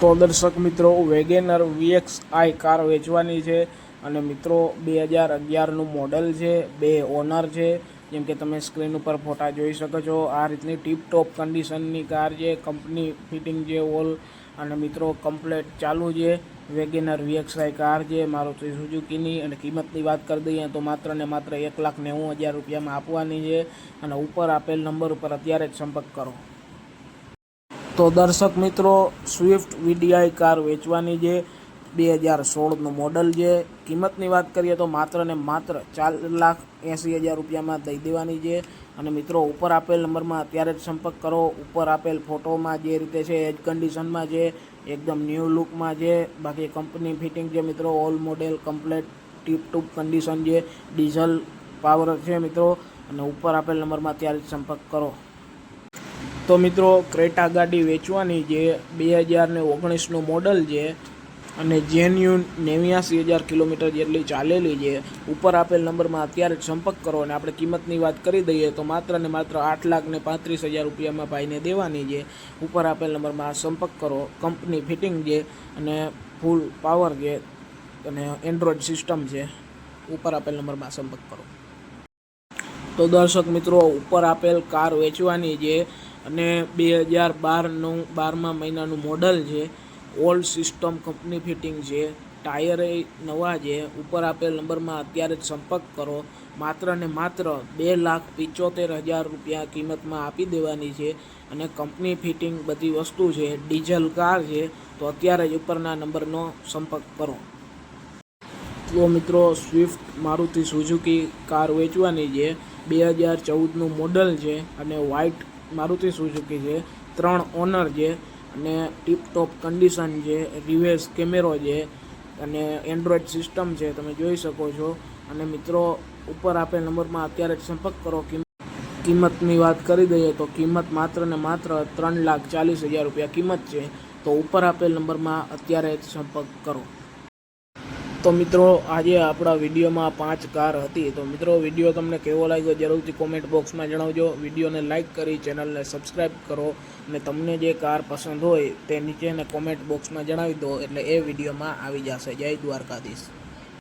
તો દર્શક મિત્રો વેગેનર વીએક્સ આઈ કાર વેચવાની છે અને મિત્રો, બે હજાર અગિયારનું મોડલ છે, બે ઓનર છે. જેમ કે તમે સ્ક્રીન ઉપર ફોટા જોઈ શકો છો. આ રીતની ટીપ ટોપ કન્ડિશનની કાર છે કંપની ફિટિંગ છે ઓલ અને મિત્રો કમ્પ્લેટ ચાલુ છે. વેગેનર વીએક્સ આઈ કાર છે મારુતિ સુઝુકીની અને કિંમતની વાત કરી દઈએ તો માત્ર ને માત્ર એક લાખ નેવું હજાર રૂપિયામાં આપવાની છે. અને ઉપર આપેલ નંબર ઉપર અત્યારે જ સંપર્ક કરો. તો દર્શક મિત્રો સ્વિફ્ટ વીડીઆઈ કાર વેચવાની છે બે હજાર સોળનું મોડલ છે કિંમતની વાત કરીએ તો માત્ર ને માત્ર ચાર લાખ એંસી હજાર રૂપિયામાં દઈ દેવાની છે. અને મિત્રો, ઉપર આપેલ નંબરમાં અત્યારે જ સંપર્ક કરો. ઉપર આપેલ ફોટોમાં જે રીતે છે એજ જ કન્ડિશનમાં છે એકદમ ન્યૂ લુકમાં છે બાકી કંપની ફિટિંગ છે મિત્રો all model complete tip top condition છે ડીઝલ પાવર છે મિત્રો. અને ઉપર આપેલ નંબરમાં અત્યારે જ સંપર્ક કરો. તો મિત્રો, ક્રેટા ગાડી વેચવાની છે બે હજાર ને ઓગણીસનું મોડલ છે અને જેન્યુન નેવ્યાસી હજાર કિલોમીટર જેટલી ચાલેલી છે ઉપર આપેલ નંબરમાં અત્યારે જ સંપર્ક કરો અને આપણે કિંમતની વાત કરી દઈએ તો માત્ર ને માત્ર આઠ લાખ ને પાંત્રીસ હજાર રૂપિયામાં ભાઈને દેવાની છે ઉપર આપેલ નંબરમાં સંપર્ક કરો. કંપની ફિટિંગ છે અને ફૂલ પાવર છે અને એન્ડ્રોઈડ સિસ્ટમ છે ઉપર આપેલ નંબરમાં સંપર્ક કરો. તો દર્શક મિત્રો, ઉપર આપેલ કાર વેચવાની છે અને બે હજાર બારનું, બારમા મહિનાનું મોડલ છે. ઓલ્ડ સિસ્ટમ કંપની ફિટિંગ છે. ટાયર એ નવા છે. ઉપર આપેલ નંબરમાં અત્યારે જ સંપર્ક કરો. માત્ર ને માત્ર બે લાખ પિચોતેર હજાર રૂપિયા કિંમતમાં આપી દેવાની છે અને કંપની ફિટિંગ બધી વસ્તુ છે. ડીઝલ કાર છે. તો અત્યારે જ ઉપરના નંબરનો સંપર્ક કરો. તો મિત્રો સ્વિફ્ટ મારુતિ સુઝુકી કાર વેચવાની છે. બે હજાર ચૌદનું મોડલ છે અને વ્હાઇટ મારુતિ સુઝુકી છે, ત્રણ ઓનર છે અને ટીપટોપ કન્ડિશન છે રિવેસ કેમેરો છે અને એન્ડ્રોઈડ સિસ્ટમ છે, તમે જોઈ શકો છો. અને મિત્રો, ઉપર આપેલ નંબરમાં અત્યારે જ સંપર્ક કરો. કિંમત કિંમતની વાત કરી દઈએ તો કિંમત માત્ર ને માત્ર ત્રણ લાખ ચાલીસ હજાર રૂપિયા કિંમત છે. તો ઉપર આપેલ નંબરમાં અત્યારે જ સંપર્ક કરો. તો મિત્રો, આજે આપણા વિડીયોમાં પાંચ કાર હતી. તો મિત્રો, વીડિયો તમને કેવો લાગ્યો જરૂરથી કોમેન્ટ બોક્સમાં જણાવજો. વિડીયોને લાઇક કરી ચેનલને સબસ્ક્રાઈબ કરો અને તમને જે કાર પસંદ હોય તે નીચેને કોમેન્ટ બોક્સમાં જણાવી દો એટલે એ વિડીયોમાં આવી જશે. જય દ્વારકાધીશ.